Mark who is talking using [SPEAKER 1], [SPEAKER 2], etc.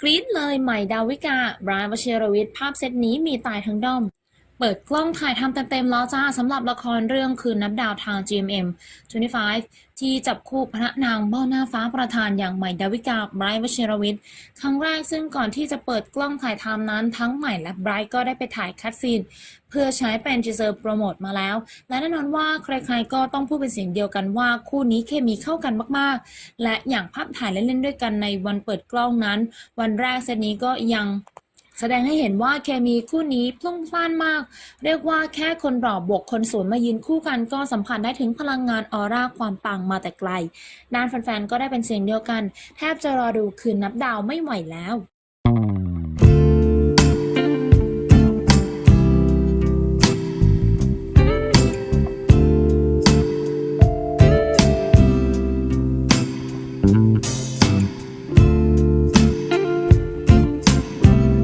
[SPEAKER 1] กรี๊ดเลยใหม่ดาวิกาบรานวชิรวิทย์ภาพเซตนี้มีตายทั้งด้อม เปิดกล้องถ่ายทำเต็มๆแล้วจ้าสำหรับละครเรื่องคืนนับดาวทาง GMM 25 ที่จับคู่พระนางเบ้าหน้าฟ้าประธานอย่างใหม่ดาวิกาไบรท์วชิรวิทย์ครั้งแรกซึ่งก่อนที่จะเปิดกล้องถ่ายทำนั้นทั้งใหม่และไบรท์ก็ได้ไปถ่ายคัดซีน เพื่อใช้เป็นทีเซอร์โปรโมทมาแล้ว และแน่นอนว่าใครๆก็ต้องพูดเป็นเสียงเดียวกันว่าคู่นี้เคมีเข้ากันมากๆ และอย่างภาพถ่ายเล่นๆด้วยกันในวันเปิดกล้องนั้น วันแรกเซตนี้ก็ยัง แสดงให้เห็นว่าเคมีคู่นี้พลุ่งพล่านมาก เรียกว่าแค่คนหล่อบวกคนสวยมายืนคู่กันก็สัมผัสได้ถึงพลังงานออร่าความปังมาแต่ไกล ด้านแฟนๆก็ได้เป็นเสียงเดียวกัน แทบจะรอดูคืนนับดาวไม่ไหวแล้ว